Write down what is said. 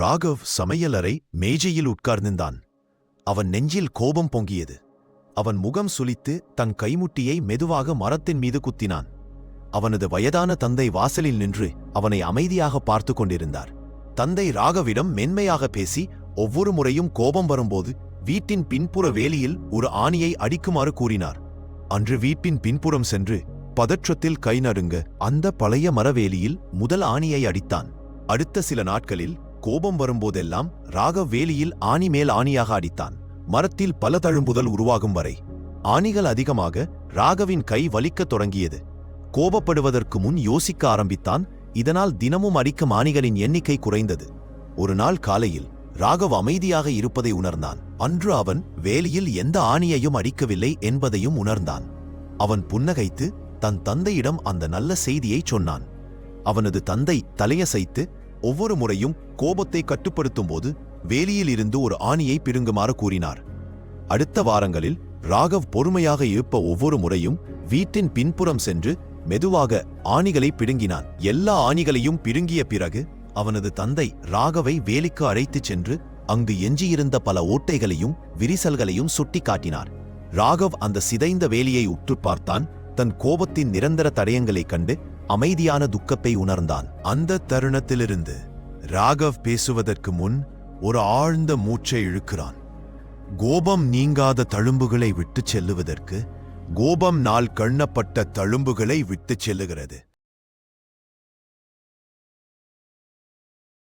ராகவ் சமையலறை மேஜையில் உட்கார்ந்திருந்தான். அவன் நெஞ்சில் கோபம் பொங்கியது. அவன் முகம் சுளித்து தன் கைமுட்டியை மெதுவாக மரத்தின் மீது குத்தினான். அவனது வயதான தந்தை வாசலில் நின்று அவனை அமைதியாக பார்த்து கொண்டிருந்தார். தந்தை ராகவிடம் மென்மையாக பேசி ஒவ்வொரு முறையும் கோபம் வரும்போது வீட்டின் பின்புற வேலியில் ஒரு ஆணியை அடிக்குமாறு கூறினார். அன்று வீட்டின் பின்புறம் சென்று பதற்றத்தில் கை நடுங்க அந்த பழைய மரவேலியில் முதல் ஆணியை அடித்தான். அடுத்த சில நாட்களில் கோபம் வரும்போதெல்லாம் ராகவ் வேலியில் ஆணி மேல் ஆணியாக அடித்தான். மரத்தில் பல தழும்புதல் உருவாகும் வரை ஆணிகள் அதிகமாக ராகவின் கை வலிக்கத் தொடங்கியது. கோபப்படுவதற்கு முன் யோசிக்க ஆரம்பித்தான். இதனால் தினமும் அடிக்கும் ஆணிகளின் எண்ணிக்கை குறைந்தது. ஒரு நாள் காலையில் ராகவ் அமைதியாக இருப்பதை உணர்ந்தான். அன்று அவன் வேலியில் எந்த ஆணியையும் அடிக்கவில்லை என்பதையும் உணர்ந்தான். அவன் புன்னகைத்து தன் தந்தையிடம் அந்த நல்ல செய்தியைச் சொன்னான். அவனது தந்தை தலையசைத்து ஒவ்வொரு முறையும் கோபத்தை கட்டுப்படுத்தும்போது வேலியில் இருந்து ஒரு ஆணியை பிடுங்குமாறு கூறினார். அடுத்த வாரங்களில் ராகவ் பொறுமையாக இருப்ப ஒவ்வொரு முறையும் வீட்டின் பின்புறம் சென்று மெதுவாக ஆணிகளை பிடுங்கினான். எல்லா ஆணிகளையும் பிடுங்கிய பிறகு அவனது தந்தை ராகவை வேலிக்கு அழைத்துச் சென்று அங்கு எஞ்சியிருந்த பல ஓட்டைகளையும் விரிசல்களையும் சுட்டி காட்டினார். ராகவ் அந்த சிதைந்த வேலியை உற்று பார்த்தான். தன் கோபத்தின் நிரந்தர தடயங்களைக் கண்டு அமைதியான துக்கத்தை உணர்ந்தான். அந்த தருணத்திலிருந்து ராகவ் பேசுவதற்கு முன் ஒரு ஆழ்ந்த மூச்சை இழுக்கிறான். கோபம் நீங்காத தழும்புகளை விட்டுச் செல்லுவதற்கு கோபம் நாள் கண்ணப்பட்ட தழும்புகளை விட்டுச் செல்லுகிறது.